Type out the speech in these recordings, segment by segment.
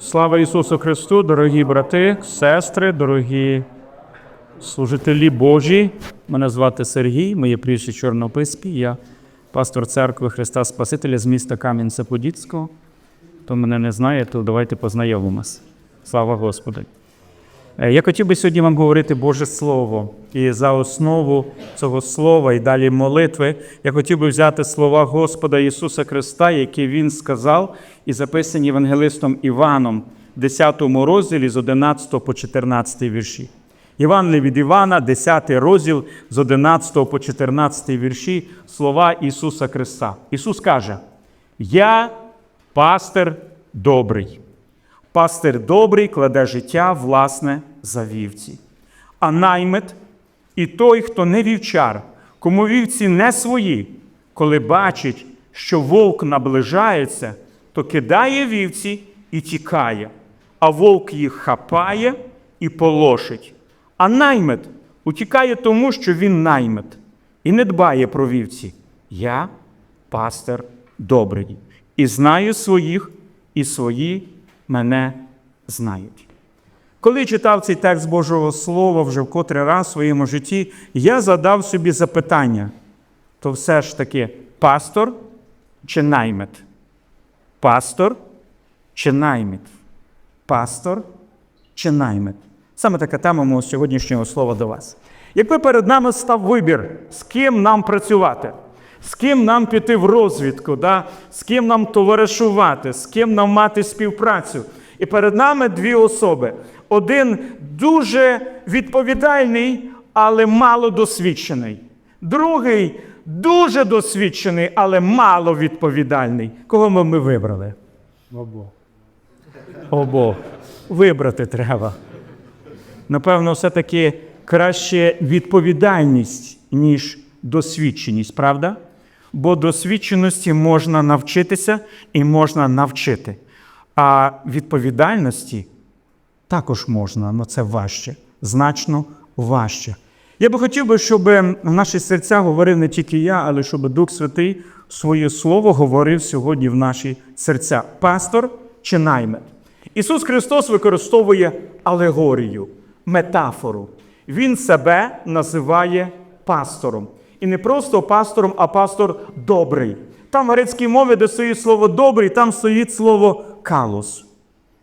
Слава Ісусу Христу, дорогі брати, сестри, дорогі служителі Божі. Мене звати Сергій, моє прізвище Чорнописпі. Я пастор церкви Христа Спасителя з міста Кам'янця-Подільського. Хто мене не знає, то давайте познайомимось. Слава Господу! Е, Я хотів би сьогодні вам говорити Боже Слово. І за основу цього слова і далі молитви я хотів би взяти слова Господа Ісуса Христа, які Він сказав, і записані Євангелистом Іваном, в 10 розділі з 11 по 14 вірші. Євангеліє від Івана, 10 розділ з 11 по 14 вірші, слова Ісуса Христа. Ісус каже: Я пастир добрий. Пастир добрий кладе життя власне за вівці. А наймит і той, хто не вівчар, кому вівці не свої, коли бачить, що вовк наближається, то кидає вівці і тікає, а вовк їх хапає і полошить. А наймит утікає тому, що він наймит, і не дбає про вівці. Я пастир добрий, і знаю своїх, і свої мене знають. Коли читав цей текст Божого Слова вже в котрий раз в своєму житті, я задав собі запитання: то все ж таки пастор чи наймит? Пастор чи наймит? Пастор чи наймит? Саме така тема мого сьогоднішнього слова до вас. Якби перед нами став вибір, з ким нам працювати, з ким нам піти в розвідку, да? з ким нам товаришувати, з ким нам мати співпрацю. І перед нами дві особи. Один дуже відповідальний, але мало досвідчений. Другий дуже досвідчений, але мало відповідальний. Кого ми, ми вибрали? Обох. Обох. Вибрати треба. Напевно, все-таки краще відповідальність, ніж досвідченість, правда? Бо досвідченості можна навчитися і можна навчити. А відповідальності також можна, але це важче, значно важче. Я би хотів би, щоб в наші серця говорив не тільки я, але щоб Дух Святий своє слово говорив сьогодні в наші серця. Пастор чи наймит? Ісус Христос використовує алегорію, метафору. Він себе називає пастором. І не просто пастором, а пастор добрий. Там в грецькій мові, де стоїть слово добрий, там стоїть слово калос.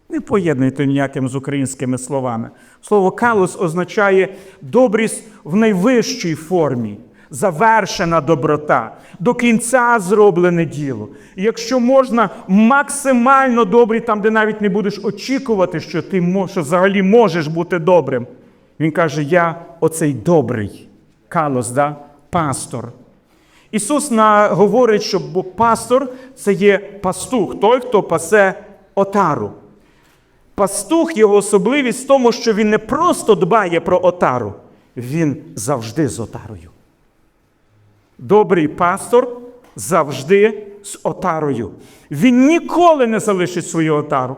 Не поєднуйте ніяким з українськими словами. Слово калус означає добрість в найвищій формі, завершена доброта, до кінця зроблене діло. І якщо можна, максимально добрий, там, де навіть не будеш очікувати, що ти що взагалі можеш бути добрим. Він каже: Я оцей добрий калос, да? пастор. Ісус говорить, що пастор це є пастух, той, хто пасе отару. Пастух його особливість в тому, що він не просто дбає про отару, він завжди з отарою. Добрий пастор завжди з отарою. Він ніколи не залишить свою отару.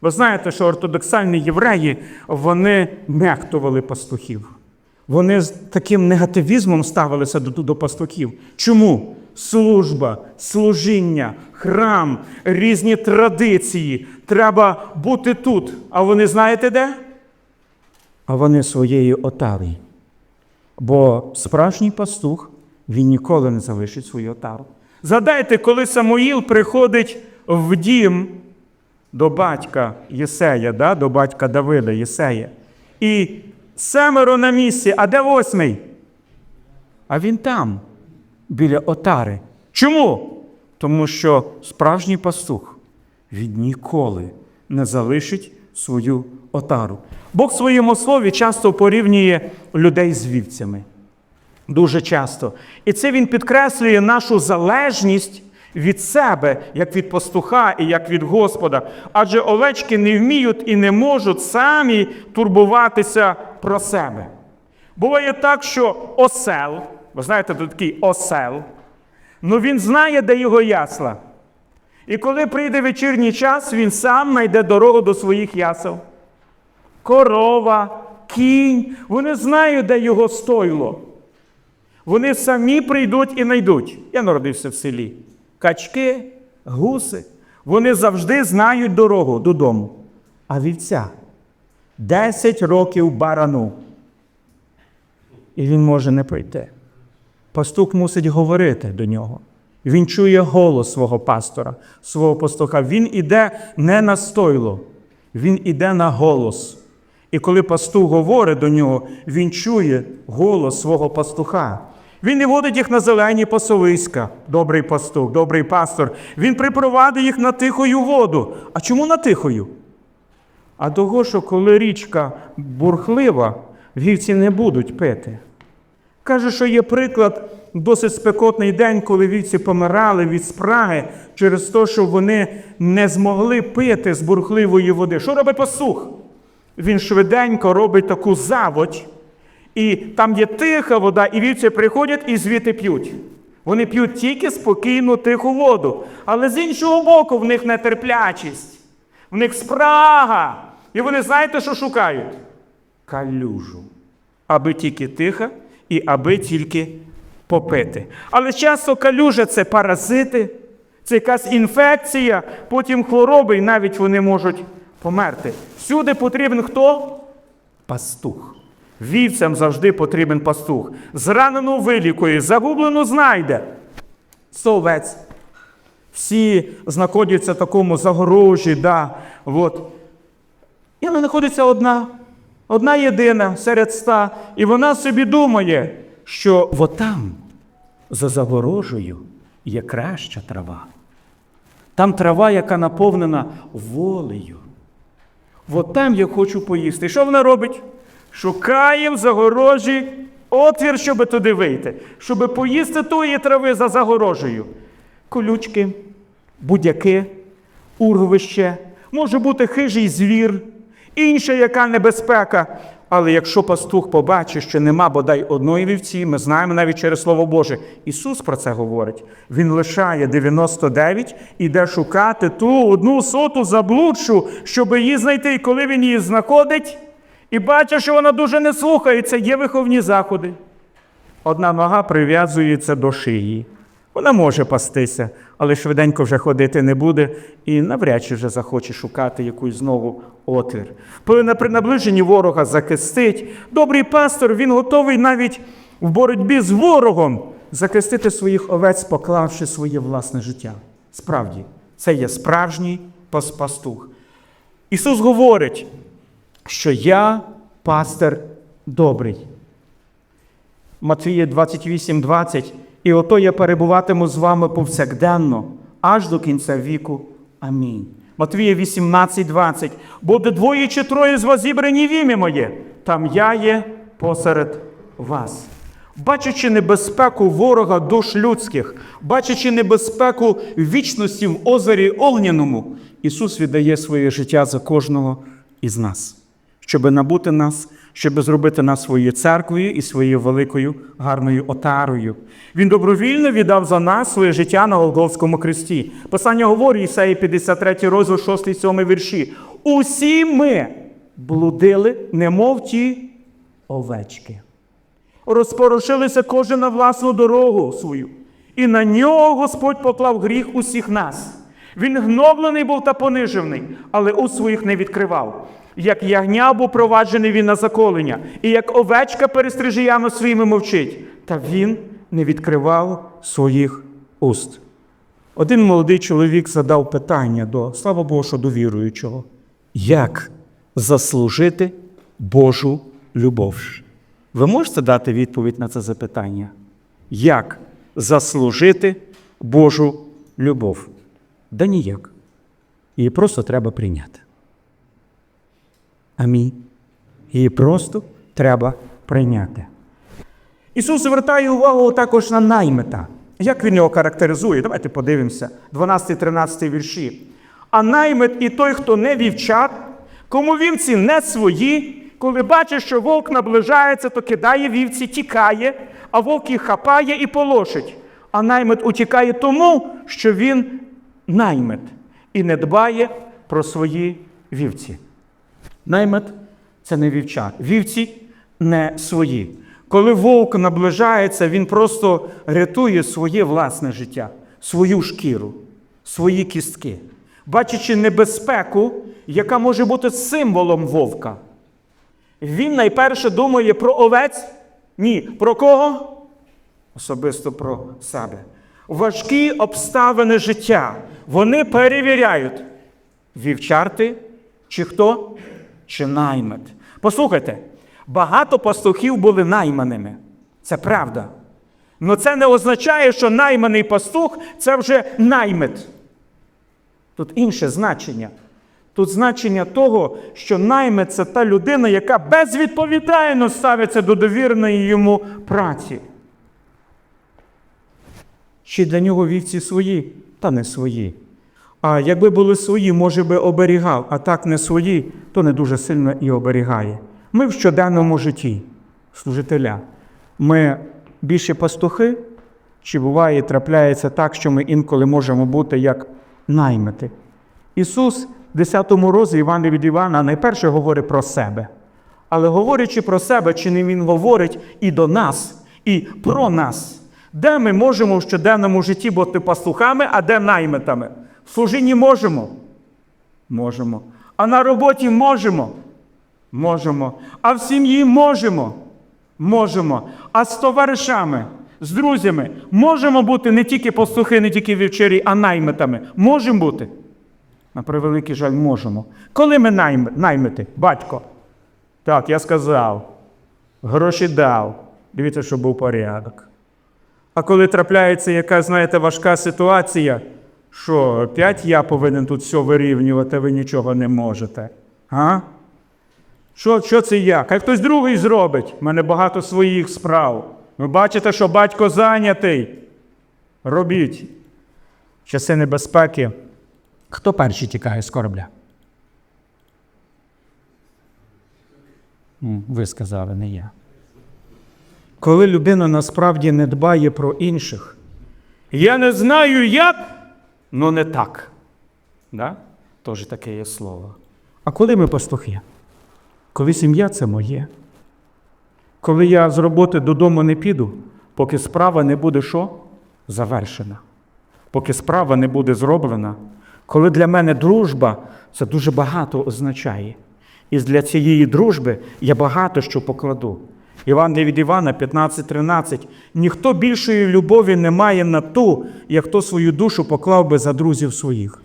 Ви знаєте, що ортодоксальні євреї вони нехтували пастухів. Вони з таким негативізмом ставилися до, до пастухів. Чому? Служба, служіння, храм, різні традиції. Треба бути тут. А вони знаєте де? А вони своєю отарою. Бо справжній пастух він ніколи не залишить свою отару. Згадайте, коли Самуїл приходить в дім до батька Єсея, да? до батька Давида Єсея. І семеро на місці, а де восьмий? А він там, біля отари. Чому? Тому що справжній пастух він ніколи не залишить свою отару. Бог в своєму слові часто порівнює людей з вівцями. Дуже часто. І це він підкреслює нашу залежність від себе, як від пастуха і як від Господа. Адже овечки не вміють і не можуть самі турбуватися про себе. Буває так, що осел, ви знаєте, тут такий осел, ну він знає, де його ясла. І коли прийде вечірній час, він сам знайде дорогу до своїх ясел. Корова, кінь, вони знають, де його стойло. Вони самі прийдуть і знайдуть. Я народився в селі. Качки, гуси. Вони завжди знають дорогу додому. а вівця. Десять років барану. І він може не прийти. Пастух мусить говорити до нього. Він чує голос свого пастора, свого пастуха. Він іде не на стойло, він іде на голос. І коли пастух говорить до нього, він чує голос свого пастуха. Він не водить їх на зелені пасовиська, добрий пастух, добрий пастор. Він припровадить їх на тихою воду. А чому на тихою? А того, що коли річка бурхлива, вівці не будуть пити. Каже, що є приклад досить спекотний день, коли вівці помирали від спраги через те, що вони не змогли пити з бурхливої води. Що робить пастух? Він швиденько робить таку заводь, і там є тиха вода, і вівці приходять і звідти п'ють. Вони п'ють тільки спокійну тиху воду. Але з іншого боку, в них нетерплячість, в них спрага. І вони знаєте, що шукають? Калюжу. Аби тільки тиха і аби тільки попити. Але часто калюжа це паразити, це якась інфекція, потім хвороби, і навіть вони можуть померти. Всюди потрібен хто? Пастух. Вівцям завжди потрібен пастух. Зранену вилікує, загублену знайде. Совець. Всі знаходяться в такому загорожі, да, от. І вона знаходиться одна, одна єдина серед ста, і вона собі думає, що от там, за загорожею, є краща трава. Там трава, яка наповнена волею. От там я хочу поїсти. І що вона робить? Шукає в загорожі отвір, щоб туди вийти, щоб поїсти тої трави за загорожею. Колючки, будяки, урвище, може бути хижий звір, інша яка небезпека. Але якщо пастух побачить, що нема бодай одної вівці, ми знаємо навіть через Слово Боже. Ісус про це говорить. Він лишає 99 і йде шукати ту одну соту заблудшу, щоб її знайти. І коли він її знаходить, і бачить, що вона дуже не слухається, є виховні заходи. Одна нога прив'язується до шиї. Вона може пастися, але швиденько вже ходити не буде і навряд чи вже захоче шукати якусь знову отвір. При наближенні ворога захистить. Добрий пастор, він готовий навіть в боротьбі з ворогом захистити своїх овець, поклавши своє власне життя. Справді, це є справжній пастух. Ісус говорить, що я пастир добрий. Матвія 28, 20. І ото я перебуватиму з вами повсякденно, аж до кінця віку. Амінь. Матвія 18, 20. Буде двоє чи троє з вас зібрані в ім'я моє, там я є посеред вас. Бачачи небезпеку ворога душ людських, бачачи небезпеку вічності в озері Огняному, Ісус віддає своє життя за кожного із нас, щоб набути нас, щоб зробити нас своєю церквою і своєю великою гарною отарою. Він добровільно віддав за нас своє життя на Голговському хресті. Писання говорить, Ісаї 53 розділ 6, 7 вірші. Усі ми блудили, немов ті овечки. Розпорошилися кожен на власну дорогу свою. І на нього Господь поклав гріх усіх нас. Він гноблений був та понижений, але у своїх не відкривав. Як ягня був проваджений він на заколення, і як овечка перестрижіями своїми мовчить, та він не відкривав своїх уст. Один молодий чоловік задав питання до, слава Богу, до віруючого. Як заслужити Божу любов? Ви можете дати відповідь на це запитання? Як заслужити Божу любов? Да ніяк. Її просто треба прийняти. Амінь. Її просто треба прийняти. Ісус звертає увагу також на наймита. Як він його характеризує? Давайте подивимося. 12-13 вірші. А наймит і той, хто не вівчат, кому вівці не свої, коли бачить, що вовк наближається, то кидає вівці, тікає, а вовк їх хапає і полошить. А наймит утікає тому, що він наймит і не дбає про свої вівці. Наймит це не вівча. Вівці не свої. Коли вовк наближається, він просто рятує своє власне життя, свою шкіру, свої кістки. Бачачи небезпеку, яка може бути символом вовка. Він найперше думає про овець? Ні. Про кого? Особисто про себе. Важкі обставини життя. Вони перевіряють, вівчарти чи хто? Чи наймит. Послухайте, багато пастухів були найманими. Це правда. Але це не означає, що найманий пастух це вже наймит. Тут інше значення. Тут значення того, що наймит це та людина, яка безвідповідально ставиться до довіреної йому праці. Чи для нього вівці свої? Та не свої. А якби були свої, може би оберігав, а так не свої, то не дуже сильно і оберігає. Ми в щоденному житті, служителя, ми більше пастухи, чи буває, трапляється так, що ми інколи можемо бути як наймити. Ісус в 10 розі Івана від Івана найперше говорить про себе. Але говорячи про себе, чи не Він говорить і до нас, і про нас, де ми можемо в щоденному житті бути пастухами, а де наймитами? В служінні можемо? Можемо. А на роботі можемо? Можемо. А в сім'ї можемо? Можемо. А з товаришами, з друзями можемо бути не тільки пастухи, не тільки вівчарі, а наймитами. Можемо бути? На превеликий жаль, можемо. Коли ми найм... наймити? Батько. Так, я сказав. Гроші дав. Дивіться, щоб був порядок. А коли трапляється якась, знаєте, важка ситуація, що опять я повинен тут все вирівнювати, ви нічого не можете. А? Що, що це я? Хай хтось другий зробить. У мене багато своїх справ. Ви бачите, що батько зайнятий. Робіть. Часи небезпеки. Хто перший тікає з корабля? Ви сказали, не я. Коли людина насправді не дбає про інших, я не знаю як, але не так. Да? Тож таке є слово. А коли ми пастухи? Коли сім'я це моє. Коли я з роботи додому не піду, поки справа не буде що? Завершена. Поки справа не буде зроблена, коли для мене дружба це дуже багато означає. І для цієї дружби я багато що покладу. Іван від Івана 15.13. Ніхто більшої любові не має на ту, як хто свою душу поклав би за друзів своїх.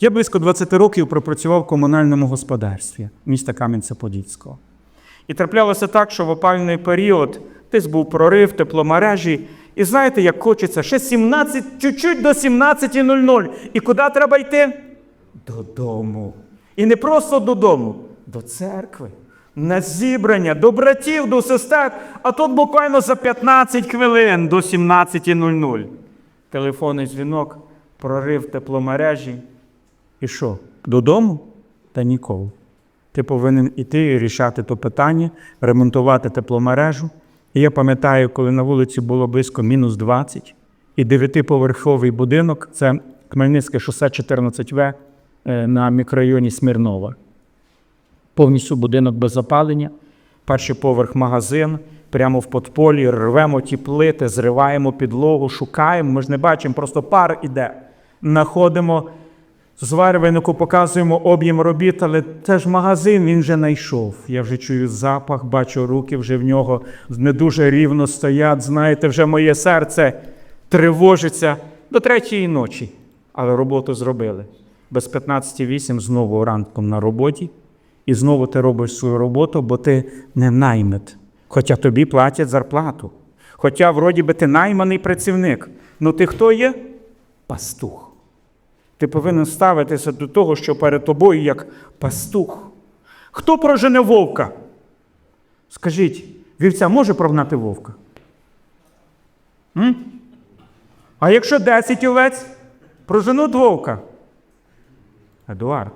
Я близько 20 років пропрацював в комунальному господарстві міста Кам'янця-Подільського. І траплялося так, що в опальний період десь був прорив, тепломережі. І знаєте, як хочеться, ще 17, чуть-чуть до 17.00. І куди треба йти? Додому. І не просто додому, до церкви, на зібрання, до братів, до сестер. А тут буквально за 15 хвилин до 17.00. Телефонний дзвінок, прорив тепломережі. І що? Додому? Та ніколи. Ти повинен іти і рішати то питання, ремонтувати тепломережу. І я пам'ятаю, коли на вулиці було близько мінус 20, і дев'ятиповерховий будинок це Хмельницьке шосе 14В е, на мікрорайоні Смірнова. Повністю будинок без опалення, перший поверх магазин, прямо в подполі, рвемо ті плити, зриваємо підлогу, шукаємо. Ми ж не бачимо, просто пар іде. Находимо зварювальнику, показуємо об'єм робіт, але це ж магазин, він вже знайшов. Я вже чую запах, бачу руки вже в нього не дуже рівно стоять. Знаєте, вже моє серце тривожиться до третьої ночі. Але роботу зробили. Без 15.08 знову ранком на роботі. І знову ти робиш свою роботу, бо ти не наймит. Хоча тобі платять зарплату. Хоча, вроді би, ти найманий працівник. Ну ти хто є? Пастух. Ти повинен ставитися до того, що перед тобою як пастух. Хто прожене вовка? Скажіть, вівця може прогнати вовка? М? А якщо 10 овець, проженуть вовка? Едуард.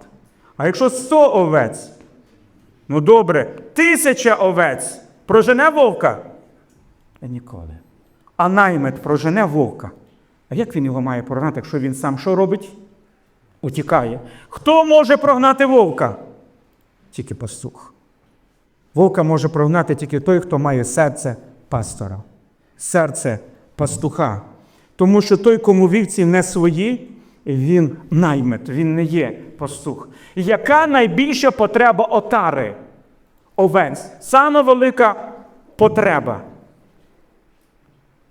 А якщо 100 овець? Ну добре, тисяча овець прожене вовка? Ніколи. А наймит прожене вовка. А як він його має прогнати, якщо він сам що робить? Утікає. Хто може прогнати вовка? Тільки пастух. Вовка може прогнати тільки той, хто має серце пастора, серце пастуха. Тому що той, кому вівці не свої, він наймит, він не є пастух. Яка найбільша потреба отари? Овець. Саме велика потреба,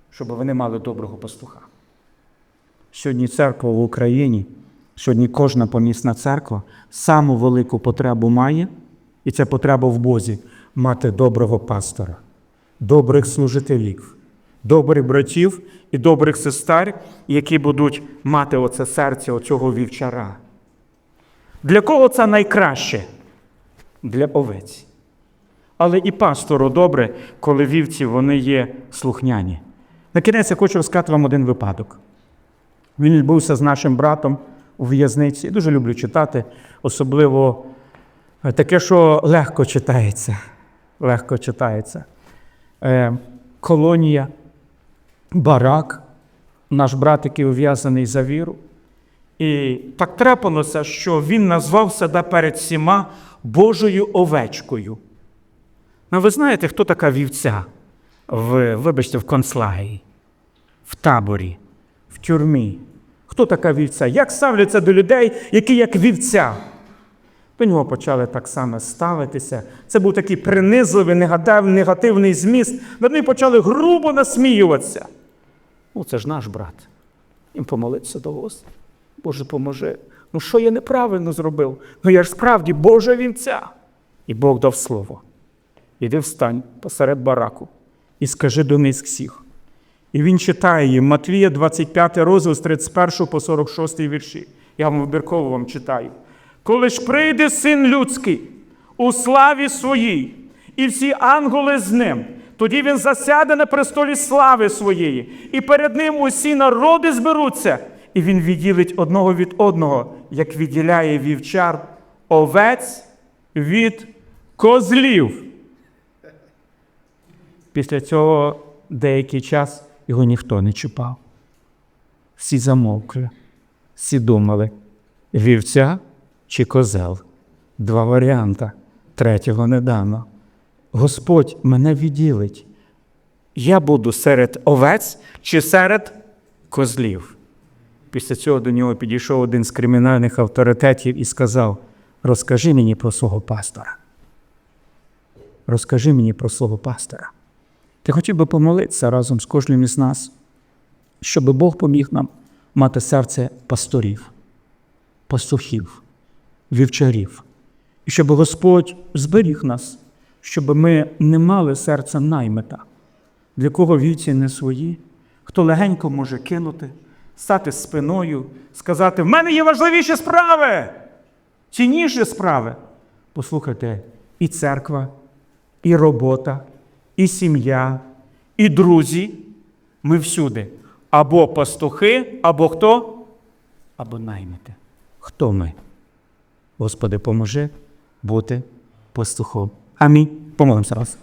щоб вони мали доброго пастуха. Сьогодні церква в Україні, сьогодні кожна помісна церква саму велику потребу має, і це потреба в Бозі мати доброго пастора, добрих служителів, добрих братів і добрих сестер, які будуть мати оце серце оцього вівчара. Для кого це найкраще? Для овець. Але і пастору добре, коли вівці вони є слухняні. На кінець я хочу розказати вам один випадок. Він відбувся з нашим братом у в'язниці. Я дуже люблю читати, особливо е, таке, що легко читається. Легко читається. Е, колонія, барак, наш брат, який ув'язаний за віру. І так трапилося, що він назвав себе перед всіма Божою овечкою. Ну, ви знаєте, хто така вівця в, вибачте, в концлагері, в таборі, в тюрмі? Хто така вівця? Як ставляться до людей, які як вівця? До нього почали так само ставитися. Це був такий принизливий, негатив- негативний зміст. Над ним почали грубо насміюватися. Ну, це ж наш брат. Їм помолитися до Господа. Боже, поможи. Ну що я неправильно зробив? Ну я ж справді Божа вівця. І Бог дав слово. Іди встань посеред бараку і скажи до них всіх. І він читає їм Матвія 25 розділ з 31 по 46 вірші. Я вам вибірково вам читаю. Коли ж прийде син людський у славі своїй, і всі ангели з ним, тоді він засяде на престолі слави своєї, і перед ним усі народи зберуться, і він відділить одного від одного, як відділяє вівчар овець від козлів. Після цього деякий час його ніхто не чіпав. Всі замовкли, всі думали, вівця чи козел. Два варіанти. Третього не дано. Господь мене відділить. Я буду серед овець чи серед козлів. Після цього до нього підійшов один з кримінальних авторитетів і сказав: Розкажи мені про свого пастора. Розкажи мені про свого пастора. Ти хотів би помолитися разом з кожним із нас, щоб Бог поміг нам мати серце пасторів, пастухів, вівчарів, і щоб Господь зберіг нас, щоб ми не мали серця наймита, для кого вівці не свої, хто легенько може кинути, стати спиною, сказати: в мене є важливіші справи, цінніші справи. Послухайте, і церква, і робота, і сім'я, і друзі. Ми всюди. Або пастухи, або хто? Або наймити. Хто ми? Господи, поможи бути пастухом. Амінь. Помолимося раз.